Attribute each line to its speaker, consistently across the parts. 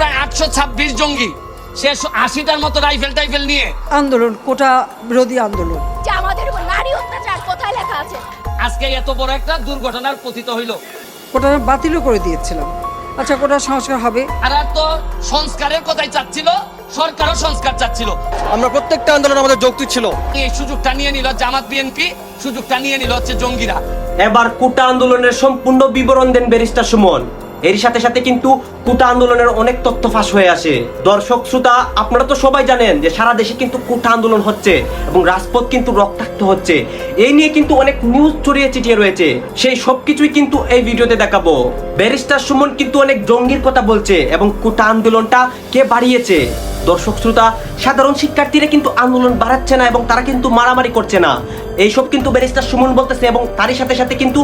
Speaker 1: প্রায় আটশো ছাব্বিশ জঙ্গি। সে আশিটার মতো রাইফেল টাইফেল নিয়ে।
Speaker 2: আন্দোলন কোটা বিরোধী আন্দোলন।
Speaker 3: যে আমাদের উপর নারী অত্যাচার কোথায় লেখা আছে?
Speaker 1: আজকে এত বড় একটা দুর্ঘটনার পতিত হইল।
Speaker 2: কোটা বাতিলও করে দিয়েছিলাম। আচ্ছা কোটা সংস্কার হবে?
Speaker 1: আর আর তো সংস্কারের কথাই চাচ্ছিল সরকারও সংস্কার চাচ্ছিল।
Speaker 4: আমরা প্রত্যেকটা আন্দোলন আমাদের যৌক্তিক ছিল।
Speaker 1: এই সুযোগটা নিয়ে নিল জামাত বিএনপি সুযোগটা নিয়ে নিল হচ্ছে জঙ্গিরা।
Speaker 5: এবার কোটা আন্দোলনের সম্পূর্ণ বিবরণ দেন ব্যারিস্টার সুমন। এর সাথে সাথে কিন্তু কুটা আন্দোলনের অনেক তথ্য ফাঁস হয়ে আসে। দর্শক, শ্রোতা, আপনারা তো সবাই জানেন যে সারা দেশে কিন্তু কুটা আন্দোলন হচ্ছে এবং রাজপথ কিন্তু রক্তাক্ত হচ্ছে। এই নিয়ে কিন্তু অনেক নিউজ ছড়িয়ে ছিটিয়ে রয়েছে। সেই সবকিছুই কিন্তু এই ভিডিওতে দেখাবো। ব্যারিস্টার সুমন কিন্তু অনেক জঙ্গির কথা বলছে এবং কুটা আন্দোলনটা কে বাড়িয়েছে? দর্শক শ্রোতা, সাধারণ শিক্ষার্থীরা কিন্তু আন্দোলন বাড়াচ্ছে না এবং তারা কিন্তু মারামারি করছে না। এইসব কিন্তু ব্যারিস্টার সুমন বলতেছে এবং তারই সাথে সাথে কিন্তু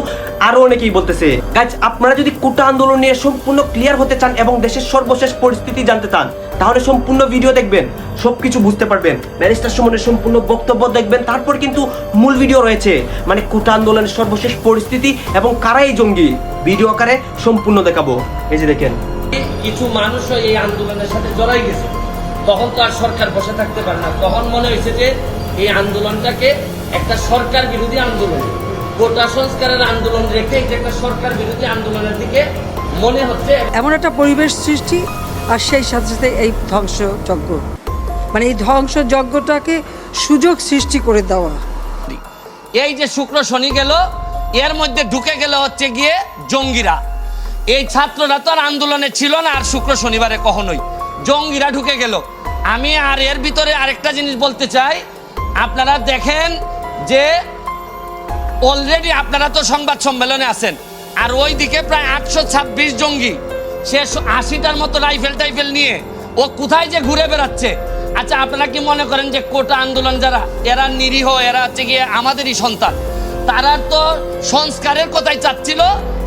Speaker 5: আরও অনেকেই বলতেছে। গাইজ আপনারা যদি কোটা আন্দোলন নিয়ে সম্পূর্ণ ক্লিয়ার হতে চান এবং দেশের সর্বশেষ পরিস্থিতি জানতে চান, তাহলে সম্পূর্ণ ভিডিও দেখবেন, সবকিছু বুঝতে পারবেন। ব্যারিস্টার সুমনের সম্পূর্ণ বক্তব্য দেখবেন, তারপর কিন্তু মূল ভিডিও রয়েছে। মানে কোটা আন্দোলনের সর্বশেষ পরিস্থিতি এবং কারাই জঙ্গি? ভিডিও আকারে সম্পূর্ণ দেখাবো। এই যে দেখেন।
Speaker 1: কিছু মানুষও এই আন্দোলনের সাথে জড়াই গেছে। তখন তো আর সরকার বসে থাকতে পারে না। তখন মনে হয়েছে যে এই আন্দোলনটাকে একটা সরকার বিরোধী আন্দোলন। গোটা সংস্কারের আন্দোলন রেখে এটা একটা সরকার বিরোধী আন্দোলনের দিকে মনে হচ্ছে।
Speaker 2: এমন একটা পরিবেশ সৃষ্টি আর সেই সাথে সাথে এই ধ্বংসযজ্ঞ। মানে এই ধ্বংসযজ্ঞটাকে সুযোগ সৃষ্টি করে দেওয়া।
Speaker 1: এই যে শুক্র শনি গেল এর মধ্যে ঢুকে গেল হচ্ছে গিয়ে জঙ্গিরা। এই ছাত্ররা তো আর আন্দোলনে ছিল না আর শুক্র শনিবারে কখনোই। জঙ্গিরা ঢুকে গেল। আমি আর এর ভিতরে আরেকটা জিনিস বলতে চাই। আপনারা দেখেন যে অলরেডি আপনারা তো সংবাদ সম্মেলনে আছেন। আর ওই দিকে প্রায় আটশো ছাব্বিশ জঙ্গি। সে আশিটার মতো রাইফেল টাইফেল নিয়ে ও কোথায় যে ঘুরে বেড়াচ্ছে। আচ্ছা আপনারা কি মনে করেন যে কোটা আন্দোলন যারা, এরা নিরীহ, এরা হচ্ছে গিয়ে আমাদেরই সন্তান। তারা তো সংস্কারের কথাই চাচ্ছিল,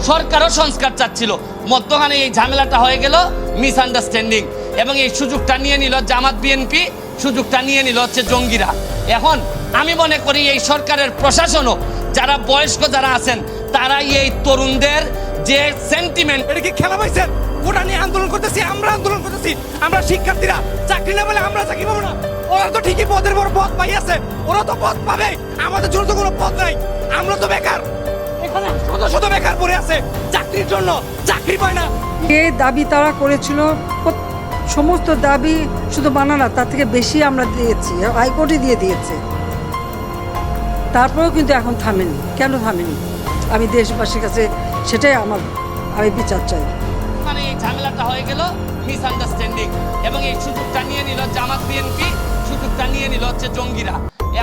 Speaker 1: সরকারও সংস্কার চাচ্ছিল। মধ্যখানে এই ঝামেলাটা হয়ে গেল মিসআন্ডারস্ট্যান্ডিং এবং এই সুযোগটা নিয়ে নিল জামাত বিএনপি সুযোগটা নিয়ে নিল হচ্ছে জঙ্গিরা। এখন আমি মনে করি এই সরকারের প্রশাসনও যারা বয়স্ক যারা আছেন তারাই এই তরুণদের যে সেন্টিমেন্ট
Speaker 6: এটা কি খেলা পাইছেন ওটা নিয়ে আন্দোলন করতেছি আমরা আন্দোলন করতেছি। আমরা শিক্ষার্থীরা চাকরি না বলে আমরা চাকরি পাবো না। ওরা তো ঠিকই পদের বড় পদ পাই আছে। ওরা তো পদ পাবে। আমাদের জন্য তো কোনো পদ নাই। আমরা তো বেকার। এখানে শত শত বেকার পড়ে আছে। চাকরির জন্য চাকরি পায় না।
Speaker 2: যে দাবি তারা করেছিল সমস্ত দাবি শুধু মানা না, তার থেকে বেশি আমরা দিয়েছি, হাইকোর্টে দিয়ে দিয়েছে। তারপরেও কিন্তু এখন থামেনি। কেন থামেনি? আমি দেশবাসীর কাছে সেটাই আমার, আমি বিচার চাই।
Speaker 1: মানে এই ঝামেলাটা হয়ে গেল মিসআন্ডারস্ট্যান্ডিং এবং এই সুযোগটা নিয়ে নিল জামাত বিএনপি, সুযোগটা নিয়ে নিল হচ্ছে জঙ্গিরা।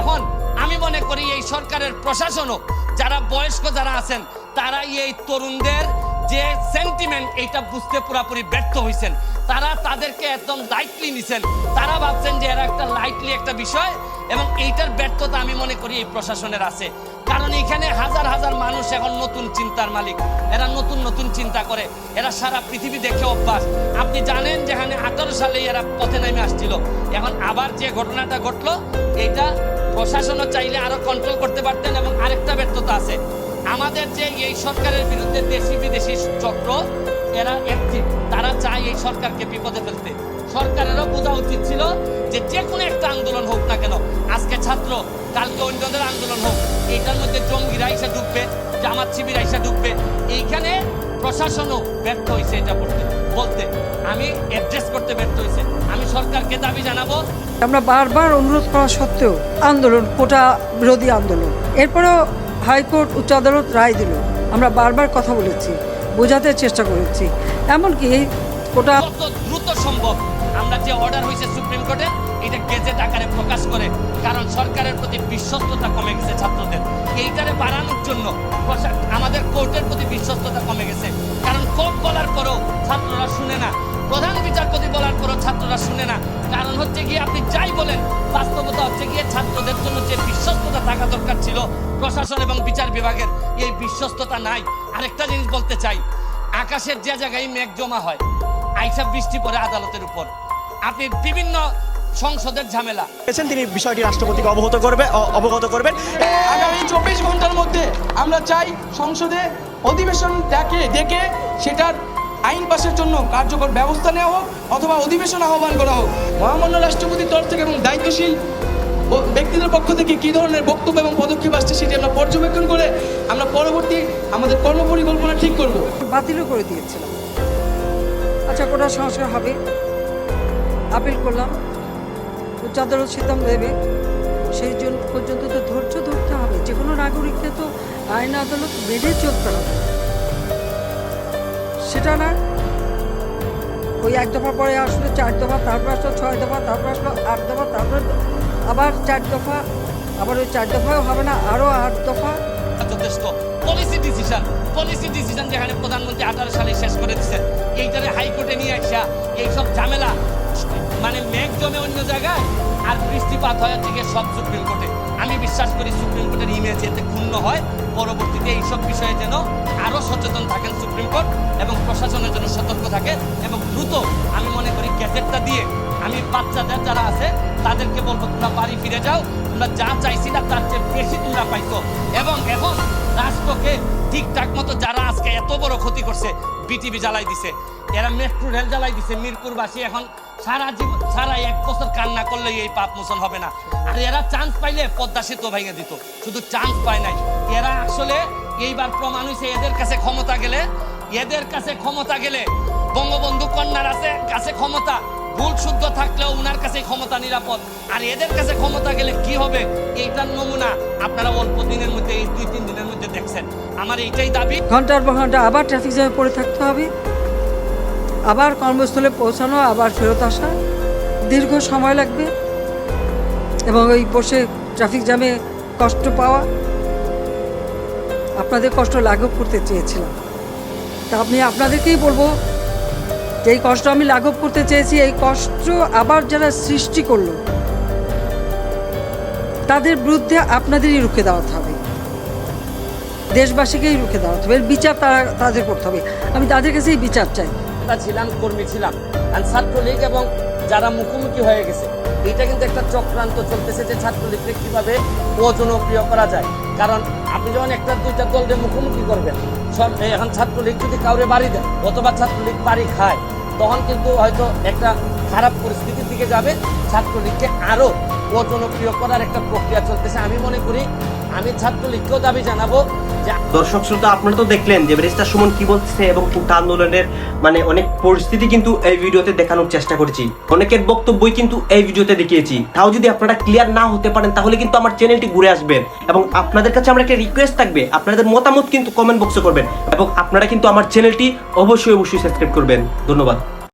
Speaker 1: এখন আমি মনে করি এই সরকারের প্রশাসনও, যারা বয়স্ক যারা আছেন, তারাই এই তরুণদের যে সেন্টিমেন্ট এইটা বুঝতে পুরোপুরি ব্যর্থ হয়েছেন তারা তাদেরকে একদম লাইটলি নিছেন। তারা ভাবছেন যে এরা একটা লাইটলি একটা বিষয় এবং এইটার ব্যর্থতা আমি মনে করি এই প্রশাসনের আছে। কারণ এখানে হাজার হাজার মানুষ এখন নতুন চিন্তার মালিক। এরা নতুন নতুন চিন্তা করে। এরা সারা পৃথিবী দেখে অভ্যাস। আপনি জানেন যেখানে আঠারো সালে এরা পথে নেমে আসছিল। এখন আবার যে ঘটনাটা ঘটলো এটা প্রশাসনও চাইলে আরও কন্ট্রোল করতে পারতেন এবং আরেকটা ব্যর্থতা আছে। আমাদের যে এই সরকারের বিরুদ্ধে দেশি বিদেশি চক্র, এরা অ্যাক্টিভ তারা চায় এই সরকারকে বিপদে ফেলতে। সরকারেরও বোঝা উচিত ছিল যে যে কোনো একটা আন্দোলন হোক না কেন। আজকে ছাত্র, কালকে অন্যদের আন্দোলন হোক, এইটার মধ্যে জঙ্গিরা এসে ঢুকবে জামাত শিবির এসে ঢুকবে এইখানে প্রশাসনও ব্যর্থ হয়েছে এটা বলতে। বলতে আমি অ্যাড্রেস করতে ব্যর্থ হয়েছে। আমি সরকারকে দাবি জানাব।
Speaker 2: আমরা বারবার অনুরোধ করা সত্ত্বেও আন্দোলন, কোটা বিরোধী আন্দোলন। এরপরেও হাইকোর্ট উচ্চ আদালত রায় দিল। আমরা বারবার কথা বলেছি, বোঝাতে চেষ্টা করেছি। এমনকি কোটা
Speaker 1: দ্রুত সম্ভব আমরা যে অর্ডার হয়েছে সুপ্রিম কোর্টে এটা গেজেট আকারে প্রকাশ করে, কারণ সরকারের প্রতি বিশ্বস্ততা কমে গেছে ছাত্রদের। এইটারে বাড়ানোর জন্য আমাদের কোর্টের প্রতি বিশ্বস্ততা কমে গেছে। কারণ কোর্ট বলার পরও ছাত্ররা শুনে না। প্রধান বিচারপতি বলার পরও ছাত্ররা শুনে না। কারণ হচ্ছে গিয়ে আপনি যাই বলেন, বাস্তবতা হচ্ছে গিয়ে ছাত্রদের জন্য যে বিশ্বস্ততা থাকা দরকার ছিল প্রশাসন এবং বিচার বিভাগের এই বিশ্বস্ততা নাই। আরেকটা জিনিস বলতে চাই আকাশের যে জায়গায় মেঘ জমা হয় আইসা বৃষ্টি পড়ে আদালতের উপর। আপনি বিভিন্ন সংসদের ঝামেলা।
Speaker 4: তিনি বিষয়টি রাষ্ট্রপতিকে অবগত করবে অবগত করবেন।
Speaker 7: আগামী চব্বিশ ঘণ্টার মধ্যে আমরা চাই সংসদে অধিবেশন ডাকে ডেকে সেটার আইন পাশের জন্য কার্যকর ব্যবস্থা নেওয়া হোক অথবা অধিবেশন আহ্বান করা হোক। মহামান্য রাষ্ট্রপতির তরফ থেকে এবং দায়িত্বশীল ব্যক্তিদের পক্ষ থেকে কী ধরনের বক্তব্য এবং পদক্ষেপ আসছে সেটি আমরা পর্যবেক্ষণ করে আমরা পরবর্তী আমাদের কর্মপরিকল্পনা ঠিক করব।
Speaker 2: বাতিলও করে দিয়েছিলাম। আচ্ছা কোটা সংস্কার হবে। আপিল করলাম। উচ্চ আদালত সিদ্ধান্ত দেবে সেই জন্য পর্যন্ত তো ধৈর্য ধরতে হবে। যে কোনো নাগরিককে তো আইন আদালত মেনে চলতে হবে। সেটা না। ওই এক দফা পরে আসলো, চার দফা, তারপর আসলো, ছয় দফা, তারপর আসলো, আট দফা, তারপর আবার চার দফা, আবার ওই চার দফাও হবে না আরও আট দফা।
Speaker 1: যথেষ্ট। পলিসি ডিসিশন পলিসি ডিসিশন যেখানে প্রধানমন্ত্রী আঠারো সালে শেষ করে দিচ্ছেন এইটারে হাইকোর্টে নিয়ে আসা, এইসব ঝামেলা মানে মেঘ জমে অন্য জায়গায়, আর বৃষ্টিপাত হয় গিয়ে সব সুপ্রিম কোর্টে আমি বিশ্বাস করি সুপ্রিম কোর্টের ইমেজ এতে ক্ষুণ্ণ হয়। পরবর্তীতে এইসব বিষয়ে যেন আরও সচেতন থাকেন সুপ্রিম কোর্ট এবং প্রশাসনের জন্য সতর্ক থাকে এবং দ্রুত, আমি মনে করি গ্যাজেটটা দিয়ে আমি বাচ্চাদের যারা আছে, তাদেরকে বলব, তোমরা বাড়ি ফিরে যাও, তোমরা যা চাইছি না তার চেয়ে বেশি তোমরা পাইছো। এবং এখন রাষ্ট্রকে ঠিকঠাক মতো যারা আজকে এত বড় ক্ষতি করছে, বিটিভি জ্বালাই দিছে, এরা মেট্রো রেল জ্বালাই দিছে, মিরপুরবাসী এখন সারা জীবন সারা এক বছর কান্না করলে এই পাপ মোচন হবে না। আর এরা চান্স পাইলে পদ্মা সেতু ভেঙে দিত, শুধু চান্স পায় নাই। এরা আসলে এইবার প্রমাণ হয়েছে এদের কাছে ক্ষমতা গেলে, এদের কাছে ক্ষমতা গেলে বঙ্গবন্ধু কন্যার আছে, কাছে ক্ষমতা ভুল শুদ্ধ থাকলেও উনার কাছে ক্ষমতা নিরাপদ। আর এদের কাছে ক্ষমতা গেলে কি হবে? এইটার নমুনা আপনারা অল্প দিনের মধ্যে, এই দুই, তিন দিনের মধ্যে দেখছেন। আমার এইটাই দাবি।
Speaker 2: ঘণ্টার পর ঘণ্টা আবার ট্রাফিক জ্যামে পড়ে থাকতে হবে। আবার কর্মস্থলে পৌঁছানো, আবার ফেরত আসা। দীর্ঘ সময় লাগবে। এবং ওই বসে ট্রাফিক জ্যামে কষ্ট পাওয়া। আপনাদের কষ্ট লাঘব করতে চেয়েছিলাম। তা আপনি, আপনাদেরকেই বলব যে এই কষ্ট আমি লাঘব করতে চেয়েছি, এই কষ্ট আবার যারা সৃষ্টি করল, তাদের বিরুদ্ধে আপনাদেরই রুখে দেওয়াতে হবে। দেশবাসীকেই রুখে দেওয়াতে হবে। এর বিচার তারা তাদের করতে হবে। আমি তাদের কাছেই বিচার চাই।
Speaker 1: ছিলাম, কর্মী ছিলাম। ছাত্রলীগ এবং যারা মুখোমুখি হয়ে গেছে, এটা কিন্তু একটা চক্রান্ত চলতেছে যে ছাত্রলীগকে কীভাবে অজনপ্রিয় করা যায়। কারণ আপনি যখন একটা দুইটা দলকে মুখোমুখি করবেন, সব এখন ছাত্রলীগ যদি কাউরে বাড়ি দেয় অথবা ছাত্রলীগ বাড়ি খায়, তখন কিন্তু হয়তো একটা খারাপ পরিস্থিতির দিকে যাবে। ছাত্রলীগকে আরও অজনপ্রিয় করার একটা প্রক্রিয়া চলতেছে। আমি মনে করি আমি ছাত্রলীগকেও দাবি জানাব
Speaker 5: দর্শক শ্রোতা, আপনারা তো দেখলেন যে ব্যারিস্টার সুমন কি বলছে এবং আন্দোলনের মানে অনেক পরিস্থিতি কিন্তু এই ভিডিওতে দেখানোর চেষ্টা করেছি। অনেকের বক্তব্যই কিন্তু এই ভিডিওতে দেখিয়েছি। তাও যদি আপনারা ক্লিয়ার না হতে পারেন, তাহলে কিন্তু আমার চ্যানেলটি ঘুরে আসবেন এবং আপনাদের কাছে আমার একটা রিকোয়েস্ট থাকবে। আপনাদের মতামত কিন্তু কমেন্ট বক্সে করবেন এবং আপনারা কিন্তু আমার চ্যানেলটি অবশ্যই অবশ্যই সাবস্ক্রাইব করবেন। ধন্যবাদ।